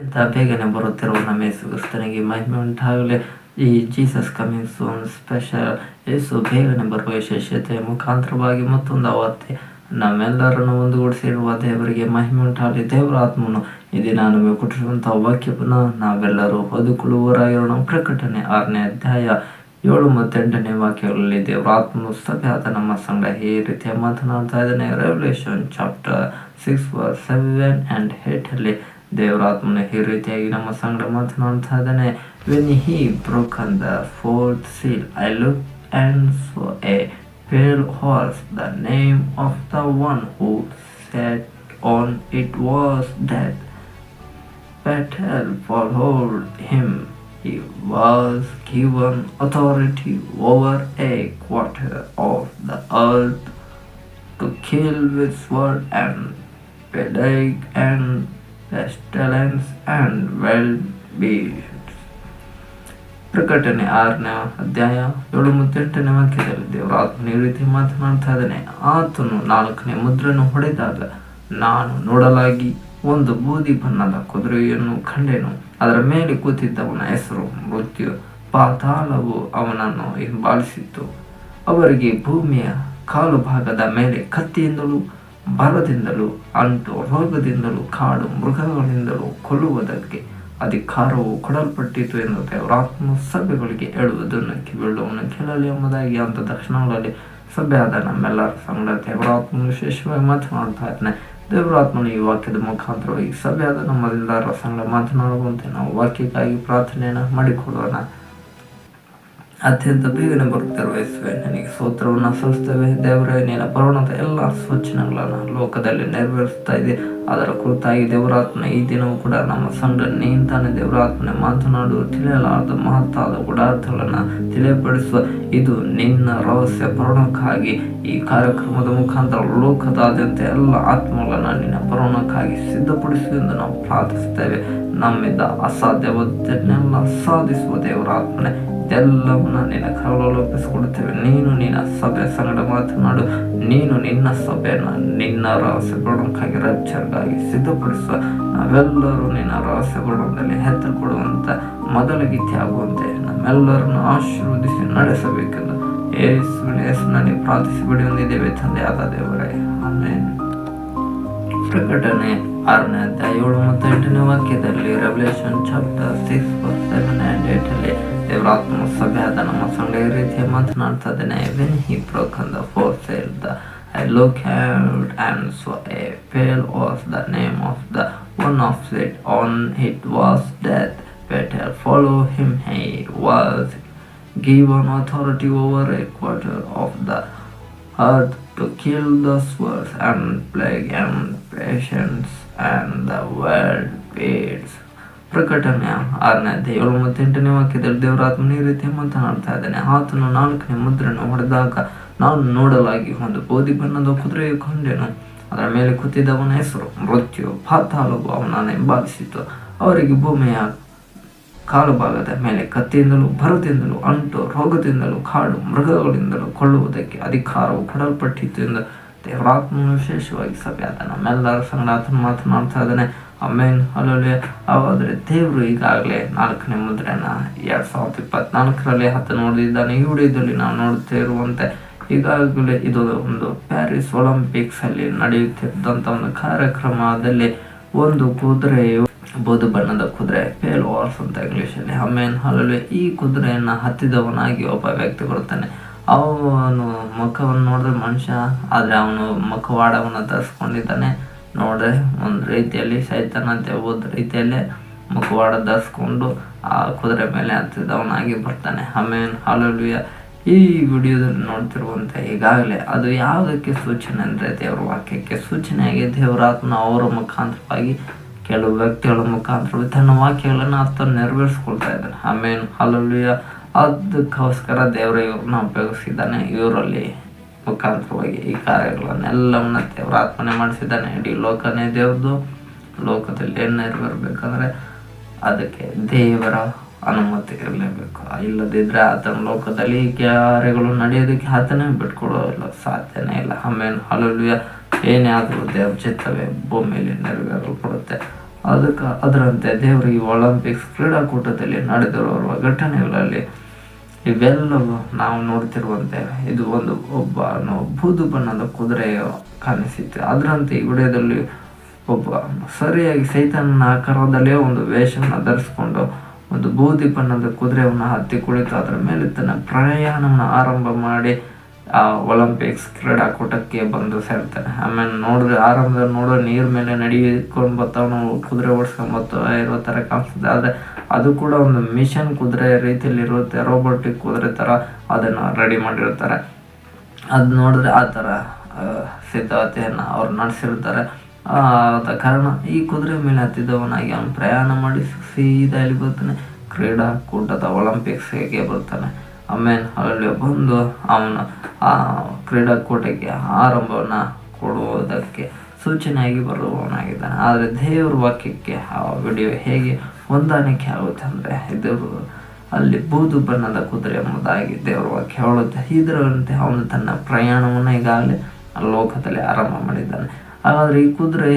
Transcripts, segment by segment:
ಬೇಗನೆ ಬರುತ್ತಿರುವ ನಮ್ಮ ಯೇಸು ಕ್ರಿಸ್ತನಿಗೆ ಮಹಿಮೆ ಉಂಟಾಗಲಿ. ಈ Jesus coming soon special Yesu ಬೇಗನೆ ಬರುವ ವಿಶೇಷತೆ ಮುಖಾಂತರವಾಗಿ ಮತ್ತೊಂದು ಅವತ್ತೆ ನಮ್ಮೆಲ್ಲರನ್ನು ಒಂದುಗೂಡಿಸಿರುವ ದೇವರಿಗೆ ಮಹಿಮೆ ಉಂಟಾಗಲಿ. ದೇವರ ಆತ್ಮನು ಇದೇ ನಾನು ಕೊಟ್ಟಿರುವಂತಹ ವಾಕ್ಯವನ್ನು ನಾವೆಲ್ಲರೂ ಓದಿಕೊಳ್ಳುವವರಾಗಿರೋಣ ಪ್ರಕಟಣೆ ಆರನೇ ಅಧ್ಯಾಯ ಏಳು ಮತ್ತೆಂಟನೇ ವಾಕ್ಯಗಳಲ್ಲಿ ದೇವರ ಆತ್ಮನು ಸಭೆಯಾದ ನಮ್ಮ ಸಂಗಡ ಈ ರೀತಿಯ ಮಾತನಾಡ್ತಾ ಇದ್ದಾನೆ. Revelation chapter six seven and ಏಟಲ್ಲಿ ದೇವರ ಆತ್ಮನು ಈ ರೀತಿಯಾಗಿ ನಮ್ಮ ಸಂಗಡ ಮಾತನಾಡ್ತಾ ಇದ್ದಾನೆ when he broken the fourth seal I look and so a pale horse. The name of the one who sat on it was Death. Battle followed him. He was given authority over a quarter of the earth to kill with sword and plague and pestilence and well beasts ಪ್ರಕಟಣೆ ಆರನೇ ಅಧ್ಯಾಯ ಏಳು ಮೂವತ್ತೆಂಟನೇ ಎಂಟನೇ ವಾಕ್ಯದಲ್ಲಿ ದೇವರ ಆತ್ಮನ ಈ ರೀತಿ ಮಾತನಾಡ್ತಾ ಇದ್ದಾನೆ. ಆತನು ನಾಲ್ಕನೇ ಮುದ್ರನ್ನು ಹೊಡೆದಾಗ ನಾನು ನೋಡಲಾಗಿ ಒಂದು ಬೂದಿ ಬಣ್ಣದ ಕುದುರೆಯನ್ನು ಕಂಡೆನು. ಅದರ ಮೇಲೆ ಕೂತಿದ್ದವನ ಹೆಸರು ಮೃತ್ಯು. ಪಾತಾಳವು ಅವನನ್ನು ಹಿಂಬಾಲಿಸಿತ್ತು. ಅವರಿಗೆ ಭೂಮಿಯ ಕಾಲು ಭಾಗದ ಮೇಲೆ ಕತ್ತಿಯಿಂದಲೂ ಬಲದಿಂದಲೂ, ಅಂಟು ರೋಗದಿಂದಲೂ, ಕಾಡು ಮೃಗಗಳಿಂದಲೂ ಕೊಲ್ಲುವುದಕ್ಕೆ ಅಧಿಕಾರವು ಕೊಡಲ್ಪಟ್ಟಿತು ಎಂದು ದೇವರಾತ್ಮ ಸಭೆಗಳಿಗೆ ಹೇಳುವುದನ್ನು ಕಿವಿಳುವನ್ನು ಕೇಳಲಿ ಎಂಬುದಾಗಿ ಅಂತ ದಕ್ಷಿಣಗಳಲ್ಲಿ ಸಭೆಯಾದ ನಮ್ಮೆಲ್ಲರ ಸಂಗಡ ದೇವರಾತ್ಮ ವಿಶೇಷವಾಗಿ ಮಾತನಾಡ್ತಾ ಇದ್ದಾನೆ. ದೇವರಾತ್ಮನ ಈ ವಾಕ್ಯದ ಮುಖಾಂತರವಾಗಿ ಸಭೆಯಾದ ರಸಂಗ ಸಂಗಡ ಮಾತನಾಡುವಂತೆ ನಾವು ವಾಕ್ಯಕ್ಕಾಗಿ ಪ್ರಾರ್ಥನೆಯನ್ನು ಮಾಡಿಕೊಡೋಣ ಅತ್ಯಂತ ಬೇಗನೆ ಬರುತ್ತಿರುವ ಯೇಸುವೆ ನನಗೆ ಸೂತ್ರವನ್ನು ಸಲ್ಲಿಸ್ತೇವೆ ದೇವರ, ನಿನ್ನ ಬರೋಣದ ಎಲ್ಲ ಸೂಚನೆಗಳನ್ನು ಲೋಕದಲ್ಲಿ ನೆರವೇರಿಸ್ತಾ ಇದೆ. ಅದರ ಕುರಿತಾಗಿ ದೇವರಾತ್ಮನ ಈ ದಿನವೂ ಕೂಡ ನಮ್ಮ ಸಂಘ ನಿಂತಾನೆ ದೇವರಾತ್ಮನೆ ಮಾತನಾಡುವ ತಿಳಿಯಲಾರದ ಮಹತ್ತಾದ ಗುಡಾರ್ಥಗಳನ್ನು ತಿಳಿಯಪಡಿಸುವ. ಇದು ನಿನ್ನ ರಹಸ್ಯ ಬರೋಣಕ್ಕಾಗಿ ಈ ಕಾರ್ಯಕ್ರಮದ ಮುಖಾಂತರ ಲೋಕದಾದ್ಯಂತ ಎಲ್ಲ ಆತ್ಮಗಳನ್ನು ನಿನ್ನ ಬರೋಣಕ್ಕಾಗಿ ಸಿದ್ಧಪಡಿಸು ಎಂದು ನಾವು ಪ್ರಾರ್ಥಿಸ್ತೇವೆ ನಮ್ಮಿಂದ ಅಸಾಧ್ಯವಾದನ್ನೆಲ್ಲ ಸಾಧಿಸುವ ದೇವರಾತ್ಮನೆ ಇದೆಲ್ಲವನ್ನ ನಿನ್ನ ಕರಗಳಲ್ಲಿ ಒಪ್ಪಿಸಿಕೊಡುತ್ತೇವೆ ನೀನು ನಿನ್ನ ಸಭೆ ಸಂಗಡ ಮಾತನಾಡು. ನೀನು ನಿನ್ನ ಸಭೆಯನ್ನು ನಿನ್ನ ರಹಸ್ಯ ಬರಣಕ್ಕಾಗಿ ರಕ್ಷರ್ಗಾಗಿ ಸಿದ್ಧಪಡಿಸುವ. ನಾವೆಲ್ಲರೂ ನಿನ್ನ ರಹಸ್ಯ ಹೆತ್ತು ಕೊಡುವಂತ ಮೊದಲ ಗೀತೆ ಆಗುವಂತೆ ನಮ್ಮೆಲ್ಲರನ್ನು ಆಶೀರ್ವದಿಸಿ ನಡೆಸಬೇಕೆಂದು ಯೇಸುವಿನ ಹೆಸರಿನಲ್ಲಿ ಪ್ರಾರ್ಥಿಸಿ ಬಿಡಿ ಹೊಂದಿದ್ದೇವೆ ತಂದೆ ಆದ ದೇವರೇ. ಆಮೇಲೆ ಪ್ರಕಟಣೆ ಆರನೇ ಅಧ್ಯಾಯ ಏಳು ಮತ್ತು ಎಂಟನೇ ವಾಕ್ಯದಲ್ಲಿ Revelation chapter six seven and ಏಟಲ್ಲಿ ದೇವರಾತ್ಮ ಸಭೆಯಾದ ನಮ್ಮ ಸಂಘ ಈ ರೀತಿಯ ಮಾತನಾಡ್ತಾ ಇದ್ದೇನೆ when he broken the four seal the I look had and so a pale was the name of the one of it on it was death better follow him he was given authority over a quarter of the earth to kill the swords and plague and patience and the wild beasts ಪ್ರಕಟಣೆ ಆರನೇ ಏಳು ಮತ್ತು ಎಂಟನೇ ವಾಕ್ಯದಲ್ಲಿ ದೇವರಾತ್ಮನ ಈ ರೀತಿ ಮಾತನಾಡ್ತಾ ಇದ್ದಾನೆ. ಆತನು ನಾಲ್ಕನೇ ಮುದ್ರೆಯನ್ನು ಹೊಡೆದಾಗ ನಾನು ನೋಡಲಾಗಿ ಒಂದು ಗೋಧಿ ಬಣ್ಣದ ಕುದುರೆಯು ಕಂಡೆನು. ಅದರ ಮೇಲೆ ಕೂತಿದ್ದವನ ಹೆಸರು ಮೃತ್ಯು. ಪಾತಾಲವು ಹಿಂಬಾಲಿಸಿತು. ಅವರಿಗೆ ಭೂಮಿಯ ಕಾಲು ಭಾಗದ ಮೇಲೆ ಕತ್ತಿಯಿಂದಲೂ ಭರದಿಂದಲೂ ಅಂಟು, ರೋಗದಿಂದಲೂ ಕಾಡು, ಮೃಗಗಳಿಂದಲೂ ಕೊಳ್ಳುವುದಕ್ಕೆ ಅಧಿಕಾರವು ಕೊಡಲ್ಪಟ್ಟಿತ್ತು ಎಂದು ದೇವರಾತ್ಮ ವಿಶೇಷವಾಗಿ ಸಭೆಯಾದ ನಮ್ಮೆಲ್ಲರ ಸಂಗಡ ಮಾತನಾಡ್ತಾ ಇದ್ದಾನೆ. ಆಮೇನ್. ಅಲ್ಲಲ್ಲಿ ಅವಾದರೆ ದೇವರು ಈಗಾಗಲೇ ನಾಲ್ಕನೇ ಮುದ್ರೆನ ಎರಡ್ ಸಾವಿರದ ಇಪ್ಪತ್ನಾಲ್ಕರಲ್ಲಿ ಹತ್ತು ನೋಡಿದ್ದಾನೆ ಈ ವಿಡಿಯೋದಲ್ಲಿ ನಾವು ನೋಡ್ತಾ ಇರುವಂತೆ ಈಗಾಗಲೇ ಇದು ಒಂದು ಪ್ಯಾರಿಸ್ ಒಲಿಂಪಿಕ್ಸ್ ಅಲ್ಲಿ ನಡೆಯುತ್ತಿದ್ದಂತ ಒಂದು ಕಾರ್ಯಕ್ರಮದಲ್ಲಿ ಒಂದು ಕುದುರೆಯು ಬೂದು ಬಣ್ಣದ ಕುದುರೆ, ಪೇಲ್ ವಾರ್ಸ್ ಅಂತ ಇಂಗ್ಲಿಷಲ್ಲಿ ಆಮೇನ್. ಅಲ್ಲಲ್ಲಿ, ಈ ಕುದುರೆಯನ್ನ ಹತ್ತಿದವನಾಗಿ ಒಬ್ಬ ವ್ಯಕ್ತಿ ಬರ್ತಾನೆ ಅವನು ಮುಖವನ್ನು ನೋಡಿದ್ರೆ ಮನುಷ್ಯ, ಆದ್ರೆ ಅವನು ಮುಖವಾಡವನ್ನು ಧರಿಸ್ಕೊಂಡಿದ್ದಾನೆ. ನೋಡ್ರೆ, ಒಂದು ರೀತಿಯಲ್ಲಿ ಶೈತಾನ ಅಂತ ಹೇಳ್ಬೋದು, ರೀತಿಯಲ್ಲೇ ಮುಖವಾಡ ಧರಿಸ್ಕೊಂಡು ಆ ಕುದುರೆ ಮೇಲೆ ಹತ್ತಿದವನಾಗಿ ಬರ್ತಾನೆ. ಆಮೇನ್ ಹಾಲಲ್ವಿಯ ಈ ವಿಡಿಯೋದಲ್ಲಿ ನೋಡ್ತಿರುವಂತೆ ಈಗಾಗಲೇ ಅದು ಯಾವುದಕ್ಕೆ ಸೂಚನೆ ಅಂದರೆ ದೇವರ ವಾಕ್ಯಕ್ಕೆ ಸೂಚನೆಯಾಗಿ ದೇವರಾತ್ಮ ಅವರ ಮುಖಾಂತರವಾಗಿ ಕೆಲವು ವ್ಯಕ್ತಿಗಳ ಮುಖಾಂತರ ತನ್ನ ವಾಕ್ಯಗಳನ್ನು ಆತ ನೆರವೇರಿಸ್ಕೊಳ್ತಾ ಇದ್ದಾನೆ. ಆಮೇನ್ ಹಾಲಲ್ವಿಯ ಅದಕ್ಕೋಸ್ಕರ ದೇವರ ಇವ್ರನ್ನ ಉಪಯೋಗಿಸಿದ್ದಾನೆ, ಇವರಲ್ಲಿ. ಮುಖಾಂತರವಾಗಿ ಈ ಕಾರ್ಯಗಳನ್ನೆಲ್ಲವನ್ನ ದೇವರ ಆತ್ಮನೆ ಮಾಡಿಸಿದ್ದಾನೆ. ಇಡೀ ಲೋಕನೇ ದೇವ್ರದ್ದು. ಲೋಕದಲ್ಲಿ ಏನು ನೆರವೇರ್ಬೇಕಂದ್ರೆ ಅದಕ್ಕೆ ದೇವರ ಅನುಮತಿ ಇರಲೇಬೇಕು. ಇಲ್ಲದಿದ್ದರೆ ಆತನ ಲೋಕದಲ್ಲಿ ಈ ಕಾರ್ಯಗಳು ನಡೆಯೋದಕ್ಕೆ ಆತನೇ ಬಿಟ್ಕೊಡೋದಿಲ್ಲ ಸಾಧ್ಯನೇ ಇಲ್ಲ. ಆಮೇಲೆ ಹಲಲುಯ ಏನೇ ಆದರೂ ದೇವ್ರ ಚಿತ್ತವೇ ಭೂಮಿಯಲ್ಲಿ ನೆರವೇರಲ್ಪಡುತ್ತೆ ಅದಕ್ಕೆ ಅದರಂತೆ ದೇವರು ಈ ಒಲಿಂಪಿಕ್ಸ್ ಕ್ರೀಡಾಕೂಟದಲ್ಲಿ ನಡೆದಿರುವ ಘಟನೆಗಳಲ್ಲಿ ಇವೆಲ್ಲವೂ ನಾವು ನೋಡ್ತಿರುವಂತೆ ಇದು ಒಂದು ಒಬ್ಬ ಬೂದು ಬಣ್ಣದ ಕುದುರೆಯು ಕಾಣಿಸುತ್ತೆ. ಅದರಂತೆ ಈ ವಿಡಿಯೋದಲ್ಲಿ ಒಬ್ಬ ಸರಿಯಾಗಿ ಸೈತನ ಆಕಾರದಲ್ಲೇ ಒಂದು ವೇಷವನ್ನು ಧರಿಸ್ಕೊಂಡು ಒಂದು ಬೂದಿ ಬಣ್ಣದ ಕುದುರೆಯನ್ನು ಹತ್ತಿ ಕುಳಿತು ಅದರ ಮೇಲೆ ತನ್ನ ಪ್ರಯಾಣವನ್ನು ಆರಂಭ ಮಾಡಿ ಆ ಒಲಿಂಪಿಕ್ಸ್ ಕ್ರೀಡಾಕೂಟಕ್ಕೆ ಬಂದು ಸೇರ್ತಾನೆ. ಆಮೇಲೆ ನೋಡಿದ್ರೆ ಆರಂಭದಲ್ಲಿ ನೋಡೋ ನೀರ್ ಮೇಲೆ ನಡೆಯಿಕೊಂಡು ಬರ್ತಾವನು ಕುದುರೆ ಓಡಿಸ್ಕೊಂಡ್ ಬರ್ತಾ ಇರೋ ತರ ಕಾಣಿಸ್ತದೆ ಆದ್ರೆ ಅದು ಕೂಡ ಒಂದು ಮಿಷನ್ ಕುದುರೆ ರೀತಿಯಲ್ಲಿ ಇರುತ್ತೆ ರೋಬೋಟಿಕ್ ಕುದುರೆ ತರ ಅದನ್ನ ರೆಡಿ ಮಾಡಿರ್ತಾರೆ. ಅದು ನೋಡಿದ್ರೆ ಆ ಥರ ಸಿದ್ಧತೆಯನ್ನು ಅವ್ರು ನಡೆಸಿರ್ತಾರೆ. ಆದ ಕಾರಣ ಈ ಕುದುರೆ ಮೇಲೆ ಹತ್ತಿದವನಾಗಿ ಅವನು ಪ್ರಯಾಣ ಮಾಡಿ ಸೀದಾ ಇಲ್ಲಿ ಬರ್ತಾನೆ? ಕ್ರೀಡಾಕೂಟದ ಹೇಗೆ ಬರ್ತಾನೆ. ಆಮೇಲೆ ಅಲ್ಲಿ ಬಂದು ಅವನು, ಆ, ಕ್ರೀಡಾಕೂಟಕ್ಕೆ ಆರಂಭವನ್ನು ಕೊಡುವುದಕ್ಕೆ ಸೂಚನೆಯಾಗಿ ಬರುವವನಾಗಿದ್ದಾನೆ. ಆದರೆ ದೇವರ ವಾಕ್ಯಕ್ಕೆ ಆ ವಿಡಿಯೋ ಹೇಗೆ ಹೊಂದಾಣಿಕೆ ಆಗುತ್ತೆ ಅಂದರೆ ಇದು ಅಲ್ಲಿ ಬೂದು ಬಣ್ಣದ ಕುದುರೆ ಎಂಬುದಾಗಿ ದೇವರ ವಾಕ್ಯ ಇದರಂತೆ ಅವನು ತನ್ನ ಪ್ರಯಾಣವನ್ನು ಈಗಾಗಲೇ ಲೋಕದಲ್ಲಿ ಆರಂಭ ಮಾಡಿದ್ದಾನೆ. ಹಾಗಾದ್ರೆ ಈ ಕುದುರೆ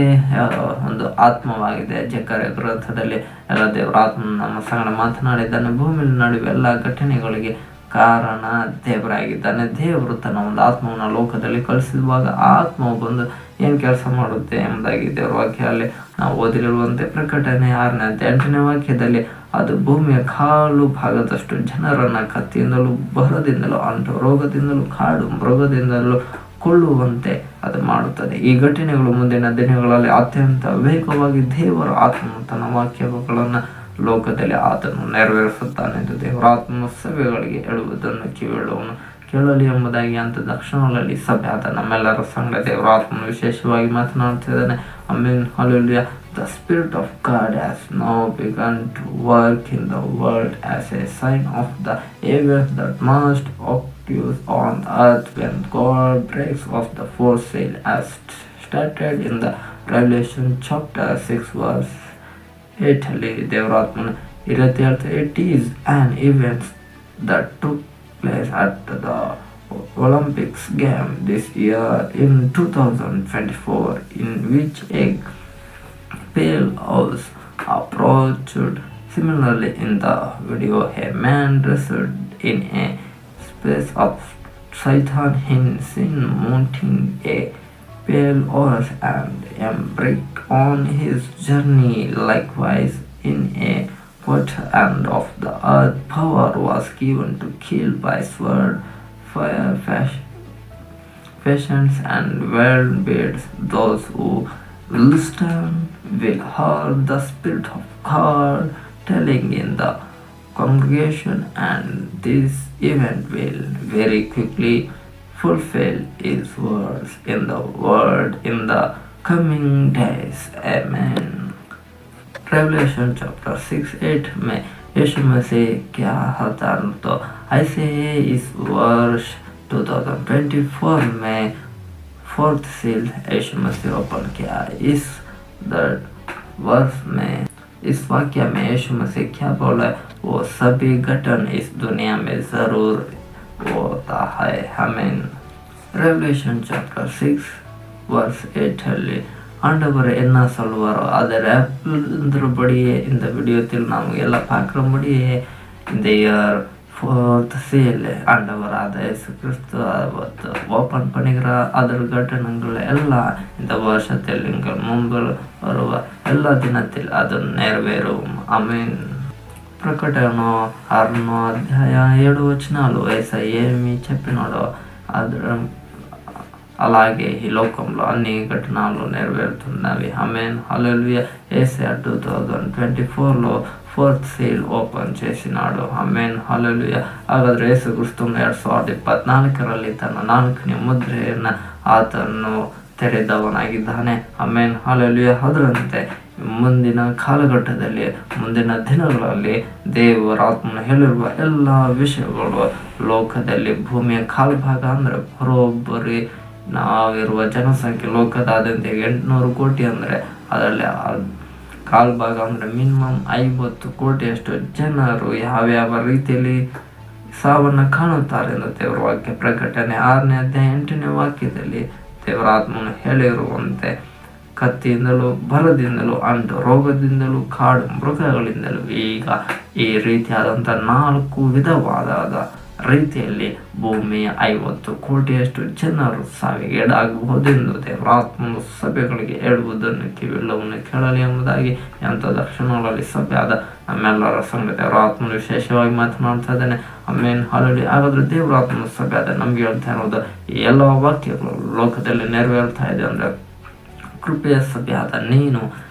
ಒಂದು ಆತ್ಮವಾಗಿದೆ. ಜಕರೆ ಗ್ರಂಥದಲ್ಲಿ ಎಲ್ಲ ದೇವರ ಆತ್ಮ ನಮ್ಮ ಸಂಗಡ ಮಾತನಾಡಿದ್ದಾನೆ. ಭೂಮಿ ನಡುವೆ ಎಲ್ಲ ಘಟನೆಗಳಿಗೆ ಕಾರಣ ದೇವರಾಗಿದ್ದಾನೆ. ದೇವರು ತನ್ನ ಒಂದು ಆತ್ಮವನ್ನು ಲೋಕದಲ್ಲಿ ಕಳಿಸಿದಾಗ ಆತ್ಮವು ಬಂದು ಏನು ಕೆಲಸ ಮಾಡುತ್ತೆ ಎಂಬುದಾಗಿ ದೇವರ ವಾಕ್ಯದಲ್ಲಿ ನಾವು ಓದಿರುವಂತೆ ಪ್ರಕಟಣೆ ಆರನೇ ಎಂಟನೇ ವಾಕ್ಯದಲ್ಲಿ, ಅದು ಭೂಮಿಯ ಕಾಲು ಭಾಗದಷ್ಟು ಜನರನ್ನ ಕತ್ತಿಯಿಂದಲೂ ಬರದಿಂದಲೂ ಅಂಟು ರೋಗದಿಂದಲೂ ಕಾಡು ಮೃಗದಿಂದಲೂ ಕೊಳ್ಳುವಂತೆ ಅದು ಮಾಡುತ್ತದೆ. ಈ ಘಟನೆಗಳು ಮುಂದಿನ ದಿನಗಳಲ್ಲಿ ಅತ್ಯಂತ ವೇಗವಾಗಿ ದೇವರ ಆತನು ತನ್ನ ವಾಕ್ಯಗಳನ್ನು ಲೋಕದಲ್ಲಿ ಆತನು ನೆರವೇರಿಸುತ್ತಾನೆ ಎಂದು ದೇವರ ಆತ್ಮ ಸಭೆಗಳಿಗೆ ಹೇಳುವುದನ್ನು ಕಿವಿಳುವನು ಕೇಳಲಿ ಎಂಬುದಾಗಿ ಅಂತ ದಕ್ಷಿಣಗಳಲ್ಲಿ ಸಭೆ ಆದ ನಮ್ಮೆಲ್ಲರ ಸಂಘ ದೇವರ ಆತ್ಮನು ವಿಶೇಷವಾಗಿ ಮಾತನಾಡ್ತಿದ್ದಾನೆ amen hallelujah the spirit of God has now begun to work in the world as a sign of the events that must occur on earth when God breaks off the fourth seal as stated in the Revelation chapter 6 verse 8 ಅಲ್ಲಿ ದೇವರಾತ್ಮನ ಈ ರೀತಿ ಹೇಳ್ತಾರೆ it is an events that took place at the Olympics game this year in 2024 in which a pale owls approached similarly in the video. A man dressed in a space of Satan in mounting a pale horse and embarked on his journey likewise in a quarter end of the earth, power was given to kill by sword, fire, fashion patients and wild beasts, those who stand will hear the Spirit of God telling in the congregation, and this event will very quickly fulfill His words in the word in the coming days. Amen. Revelation chapter six eight में यीशु मसीह क्या होता तो ऐसे ही इस वर्ष 2024 में fourth seal Yeshu Masih open किया। इस वर्ष में, इस वाक्य में यीशु मसीह क्या बोला? है? वो सभी गठन इस दुनिया में ज़रूर होता है। हमें revelation chapter six verse eight है। ஆண்டவர் என்ன சொல்வாரோ அதை ரேப்பிருந்தபடியே இந்த விடியத்தில் நாம் எல்லாம் பார்க்குறபடியே இந்த இயர் ஃபோர்த் சேல் ஆண்டவர் அதை கிறிஸ்து ஓப்பன் பண்ணுகிற அதர் கட்டணங்கள் எல்லாம் இந்த வருஷத்தில் எங்கள் முன்பு வருவ எல்லா தினத்தில் அது நிறைவேறும் அமீன் ప్రకటన ఆరునో అధ్యాయ ఏడు వచ్చినాలు ఏసఐ ఏమి చెప్పినాడో అదరం అలాగే ఈ లోకంలో అన్ని ఘటనలు నెరవేరుతున్నవి ఆమెన్ హల్లెలూయా ఏసై టూ థౌజండ్ ట్వంటీ ఫోర్లో ఫోర్త్ సీల్ ఓపెన్ చేసినాడు ಆಮೇನ್ ಹಲಲುಯ ಹಾಗಾದ್ರೆ ಯೇಸು ಕ್ರಿಸ್ತನು ಎರಡ್ ಸಾವಿರದ ಇಪ್ಪತ್ನಾಲ್ಕರಲ್ಲಿ ತನ್ನ ನಾಲ್ಕನೇ ಮುದ್ರೆಯನ್ನ ಆತನು ತೆರೆದವನಾಗಿದ್ದಾನೆ ಆಮೇನ್ ಹಲಲುಯ ಅದರಂತೆ ಮುಂದಿನ ಕಾಲಘಟ್ಟದಲ್ಲಿ ಮುಂದಿನ ದಿನಗಳಲ್ಲಿ ದೇವರ ಆತ್ಮನು ಹೇಳಿರುವ ಎಲ್ಲ ವಿಷಯಗಳು ಲೋಕದಲ್ಲಿ ಭೂಮಿಯ ಕಾಲ್ಭಾಗ ಅಂದ್ರೆ ಬರೋಬ್ಬರಿ ನಾವಿರುವ ಜನಸಂಖ್ಯೆ ಲೋಕದಾದ್ಯಂತ ಎಂಟುನೂರು ಕೋಟಿ ಅಂದರೆ ಅದರಲ್ಲಿ ಕಾಲು ಭಾಗ ಅಂದರೆ ಮಿನಿಮಮ್ ಐವತ್ತು ಕೋಟಿಯಷ್ಟು ಜನರು ಯಾವ್ಯಾವ ರೀತಿಯಲ್ಲಿ ಸಾವನ್ನು ಕಾಣುತ್ತಾರೆ ಎಂದು ದೇವರ ವಾಕ್ಯ ಪ್ರಕಟಣೆ ಆರನೇ ಅಧ್ಯಾಯ ಎಂಟನೇ ವಾಕ್ಯದಲ್ಲಿ ದೇವರ ಆತ್ಮನು ಹೇಳಿರುವಂತೆ, ಕತ್ತಿಯಿಂದಲೂ ಬರದಿಂದಲೂ ಅಂಟು ರೋಗದಿಂದಲೂ ಕಾಡು ಮೃಗಗಳಿಂದಲೂ ಈಗ ಈ ರೀತಿಯಾದಂಥ ನಾಲ್ಕು ವಿಧವಾದ ರೀತಿಯಲ್ಲಿ ಭೂಮಿಯ ಐವತ್ತು ಕೋಟಿಯಷ್ಟು ಜನರು ಸಾವಿಗೀಡಾಗಬಹುದೆಂದು ದೇವರಾತ್ಮನು ಸಭೆಗಳಿಗೆ ಹೇಳುವುದನ್ನು ಕಿವಿಲ್ಲವನ್ನು ಕೇಳಲಿ ಎಂಬುದಾಗಿ ಎಂಥ ದರ್ಶನಗಳಲ್ಲಿ ಸಭೆಯಾದ ನಮ್ಮೆಲ್ಲರ ಸಂಘ ದೇವರಾತ್ಮನು ವಿಶೇಷವಾಗಿ ಮಾತನಾಡ್ತಾ ಇದ್ದಾನೆ. ಅಮ್ಮೇನು ಹಾಲಡಿ ಹಾಗಾದ್ರೆ ದೇವರಾತ್ಮನ ಆದ ನಮ್ಗೆ ಹೇಳ್ತಾ ಇರೋದು ಎಲ್ಲ ವಾಕ್ಯಗಳು ಲೋಕದಲ್ಲಿ ನೆರವೇರ್ತಾ ಇದೆ ಅಂದ್ರೆ ಕೃಪೆಯ ಸಭೆ ಆದ ನೀನು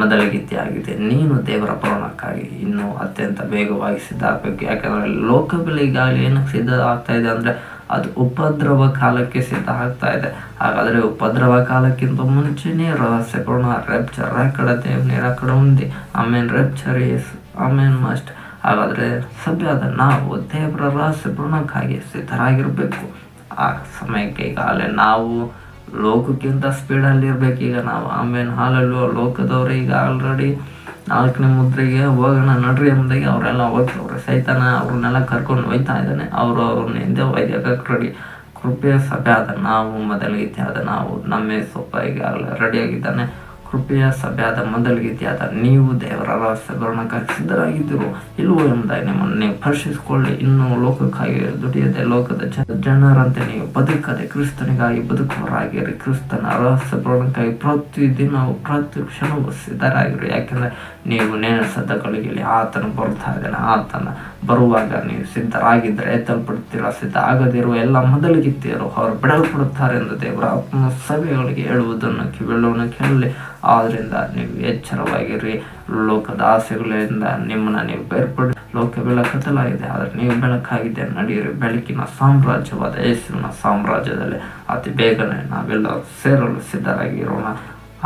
ಮೊದಲಿಗಿತ್ತೆಯಾಗಿದೆ ನೀನು ದೇವರ ಪವನಕ್ಕಾಗಿ ಇನ್ನೂ ಅತ್ಯಂತ ವೇಗವಾಗಿ ಸಿದ್ಧ ಆಗಬೇಕು ಯಾಕಂದರೆ ಲೋಕಗಳು ಈಗಾಗಲೇ ಏನಕ್ಕೆ ಸಿದ್ಧ ಆಗ್ತಾ ಇದೆ ಅಂದರೆ ಅದು ಉಪದ್ರವ ಕಾಲಕ್ಕೆ ಸಿದ್ಧ ಆಗ್ತಾ ಇದೆ. ಹಾಗಾದರೆ ಉಪದ್ರವ ಕಾಲಕ್ಕಿಂತ ಮುಂಚೆನೇ ರಹಸ್ಯಪೂರ್ಣ ರೆಪ್ಚರ್ ಆ ಕಡೆ ದೇವನೇರ ಆ ಕಡೆ ఉంది ಆಮೇಲೆ ರೆಪ್ಚರ್ ಎಸ್ ಆಮೇನ್ ಮಸ್ಟ್ ಹಾಗಾದರೆ ಸಭೆಯಾದ ನಾವು ದೇವರ ರಹಸ್ಯಪೂರ್ಣಕ್ಕಾಗಿ ಸಿದ್ಧರಾಗಿರಬೇಕು. ಆ ಸಮಯಕ್ಕೆ ಈಗಾಗಲೇ ನಾವು ಲೋಕಕ್ಕಿಂತ ಸ್ಪೀಡಲ್ಲಿ ಇರ್ಬೇಕು. ಈಗ ನಾವು ಆಮೇಲೆ ಹಾಲಲ್ಲೂ ಲೋಕದವ್ರೆ ಈಗ ಆಲ್ರೆಡಿ ನಾಲ್ಕನೇ ಮುದ್ರೆಗೆ ಹೋಗೋಣ ನಡ್ರಿ ಎಂಬುದಾಗಿ ಅವರೆಲ್ಲ ಹೋಗ್ತವ್ರೆ ಸೈತಾನ ಅವ್ರನ್ನೆಲ್ಲ ಕರ್ಕೊಂಡು ಹೋಯ್ತಾ ಇದ್ದಾನೆ. ಅವರು ಅವ್ರನ್ನ ಹಿಂದೆ ಒಯ್ದಕ್ಕೆ ರೆಡಿ ಕೃಪೆ ಸಭೆ ಆದ ನಾವು ಮೊದಲಿಗೆ ಆದ ನಾವು ನಮ್ಮ ಸ್ವಲ್ಪ ರೆಡಿ ರೆಡಿಯಾಗಿದ್ದಾನೆ ಕೃಪೆಯ ಸಭೆಯಾದ ಆದ ಮೊದಲಿಗೆ ನೀವು ದೇವರ ರಹಸ್ಯಗಳನ್ನ ಸಿದ್ಧರಾಗಿದ್ದರು ಇಲ್ಲವೋ ಎಂಬುದಾಗಿ ನಿಮ್ಮನ್ನು ನೀವು ಪರೀಕ್ಷಿಸಿಕೊಳ್ಳಿ. ಇನ್ನು ಲೋಕಕ್ಕಾಗಿ ದುಡಿಯದೆ ಲೋಕದ ಜನರಂತೆ ನೀವು ಬದುಕದೆ ಕ್ರಿಸ್ತನಿಗಾಗಿ ಬದುಕುವರಾಗಿರಿ ಕ್ರಿಸ್ತನ ರಹಸ್ಯಪೂರ್ಣಕ್ಕಾಗಿ ಪ್ರತಿದಿನವೂ ಪ್ರತಿ ಕ್ಷಣವೂ ಸಿದ್ಧರಾಗಿರಿ. ಯಾಕೆಂದರೆ ನೀವು ನೆನೆಸದಗಳಿಗೆ ಆತನು ಬರ್ತಾ ಇದ್ದಾನೆ ಆತನ ಬರುವಾಗ ನೀವು ಸಿದ್ಧರಾಗಿದ್ದರೆ ಎತ್ತಲ್ಪಡ್ತೀರ ಸಿದ್ಧ ಆಗದಿರುವ ಎಲ್ಲ ಮೊದಲಿಗಿತ್ತೀರು ಅವರು ಬಿಡಲ್ಪಡುತ್ತಾರೆ ಎಂದು ದೇವರ ಆತ್ಮ ಸಭೆಗಳಿಗೆ ಹೇಳುವುದನ್ನು ಕಿವಿಳುವನ್ನು ಕೇಳಲಿ. ಆದ್ದರಿಂದ ನೀವು ಎಚ್ಚರವಾಗಿರಿ. ಲೋಕದ ಆಸೆಗಳಿಂದ ನಿಮ್ಮನ್ನು ನೀವು ಬೇರ್ಪಡಿ. ಲೋಕ ಬೆಳಕದಲ್ಲಾಗಿದೆ ಆದರೆ ನೀವು ಬೆಳಕಾಗಿದೆ. ನಡೆಯಿರಿ. ಬೆಳಕಿನ ಸಾಮ್ರಾಜ್ಯವಾದ ಯೇಸುವಿನ ಸಾಮ್ರಾಜ್ಯದಲ್ಲಿ ಅತಿ ಬೇಗನೆ ನಾವೆಲ್ಲ ಸೇರಲು ಸಿದ್ಧರಾಗಿರೋಣ.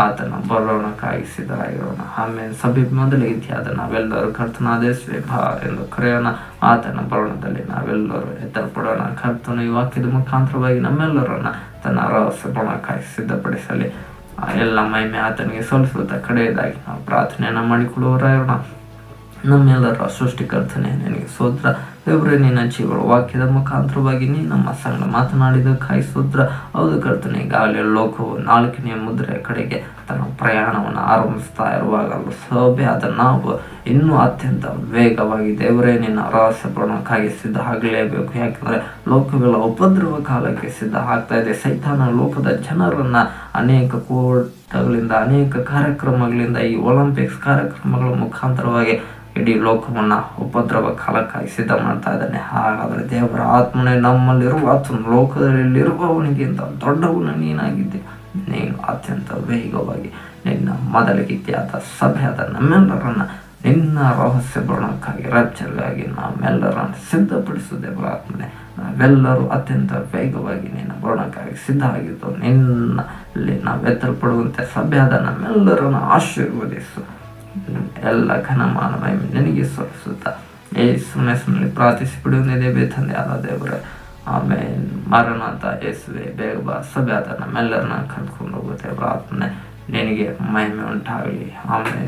ಆತನ ಬರೋಣ ಕಾಯಿಸಿದರಾಗಿರೋಣ ಆಮೇಲೆ ಸಭೆ ಮೊದಲೇ ಇತಿಹಾದ ನಾವೆಲ್ಲರೂ ಕರ್ತನಾದ ಬಾ ಎಂದು ಕರೆಯೋಣ. ಆತನ ಬರೋಣದಲ್ಲಿ ನಾವೆಲ್ಲರೂ ಎತ್ತಲ್ಪಡೋಣ. ಕರ್ತನು ಈ ವಾಕ್ಯದ ಮುಖಾಂತರವಾಗಿ ನಮ್ಮೆಲ್ಲರನ್ನ ತನ್ನ ರಹಸ್ಯ ಬರೋಣಕ್ಕಾಗಿ ಸಿದ್ಧಪಡಿಸಲಿ. ಎಲ್ಲ ಮಹಿಮೆ ಆತನಿಗೆ ಸಲ್ಲಿಸುತ್ತಾ ಕಡೆಯದಾಗಿ ನಾವು ಪ್ರಾರ್ಥನೆಯನ್ನು ಮಾಡಿಕೊಡುವರಾಗಿರೋಣ ನಮ್ಮೆಲ್ಲರ ಸೃಷ್ಟಿಕರ್ತನೆ, ನಿನಗೆ ಸೋದ್ರ ದೇವರೇ ನಿನ್ನ ಜೀವಳ ವಾಕ್ಯದ ಮುಖಾಂತರವಾಗಿ ನಮ್ಮ ಸಂಘ ಮಾತನಾಡಿದ ಕಾಯಿಸುದ್ರ ಹೌದು ಕರ್ತನೆ, ಈಗಾಗಲೇ ಲೋಕವು ನಾಲ್ಕನೆಯ ಮುದ್ರೆ ಕಡೆಗೆ ತನ್ನ ಪ್ರಯಾಣವನ್ನು ಆರಂಭಿಸ್ತಾ ಇರುವಾಗ ಸೌಭ್ಯ ಆದ ನಾವು ಇನ್ನೂ ಅತ್ಯಂತ ವೇಗವಾಗಿ ದೇವರೇ, ನಿನ್ನ ರಹಸ್ಯಪೂರ್ಣಕ್ಕಾಗಿ ಸಿದ್ಧ ಆಗಲೇಬೇಕು. ಯಾಕಂದರೆ ಲೋಕಗಳ ಉಪದ್ರವ ಕಾಲಕ್ಕೆ ಸಿದ್ಧ ಆಗ್ತಾ ಇದೆ. ಸೈತಾನ ಲೋಕದ ಜನರನ್ನ ಅನೇಕ ಕೋಟಗಳಿಂದ, ಅನೇಕ ಕಾರ್ಯಕ್ರಮಗಳಿಂದ, ಈ ಒಲಿಂಪಿಕ್ಸ್ ಕಾರ್ಯಕ್ರಮಗಳ ಮುಖಾಂತರವಾಗಿ ಇಡೀ ಲೋಕವನ್ನು ಉಪದ್ರವ ಕಾಲಕ್ಕಾಗಿ ಸಿದ್ಧ ಮಾಡ್ತಾ ಇದ್ದಾನೆ. ಹಾಗಾದರೆ ದೇವರ ಆತ್ಮನೇ ನಮ್ಮಲ್ಲಿರುವ ಆತನ ಲೋಕದಲ್ಲಿರುವವನಿಗಿಂತ ದೊಡ್ಡವನು ನೀನಾಗಿದ್ದೆ. ನೀನು ಅತ್ಯಂತ ವೇಗವಾಗಿ ನಿನ್ನ ಮೊದಲಿಗಿತ್ಯಾದ ಸಭೆಯಾದ ನಮ್ಮೆಲ್ಲರನ್ನ ನಿನ್ನ ರಹಸ್ಯ ಬರಣಕ್ಕಾಗಿ ರಕ್ಷೆಗಾಗಿ ನಮ್ಮೆಲ್ಲರನ್ನು ಸಿದ್ಧಪಡಿಸು ದೇವರ ಆತ್ಮನೆ. ನಾವೆಲ್ಲರೂ ಅತ್ಯಂತ ವೇಗವಾಗಿ ನಿನ್ನ ಬರಣಕ್ಕಾಗಿ ಸಿದ್ಧ ಆಗಿದ್ದು, ನಿನ್ನಲ್ಲಿ ನಾವು ಎತ್ತಲ್ಪಡುವಂತೆ ಸಭೆಯಾದ ನಮ್ಮೆಲ್ಲರನ್ನು ಆಶೀರ್ವದಿಸು. ಎಲ್ಲ ಘನಮಾನ ಮಹಿಮೆ ನಿನಗೆ ಸಲ್ಲಿಸುತ್ತಾ. ಯೇಸುವಿನ ಹೆಸರಿನಲ್ಲಿ ಪ್ರಾರ್ಥಿಸಿ ಬಿಡುವುದೇ ಬೇತಂದೆ ಆದ ದೇವರೇ ಆಮೇಲೆ ಮರಣಾಂತ ಯೇಸುವೆ ಬೇಗ ಬಾ ಸಭೆ ಆದ ನಮ್ಮೆಲ್ಲರನ್ನ ಕರ್ಕೊಂಡು ಹೋಗುತ್ತೆ ಪ್ರಾರ್ಥನೆ ನಿನಗೆ ಮಹಿಮೆ ಉಂಟಾಗಲಿ ಆಮೇಲೆ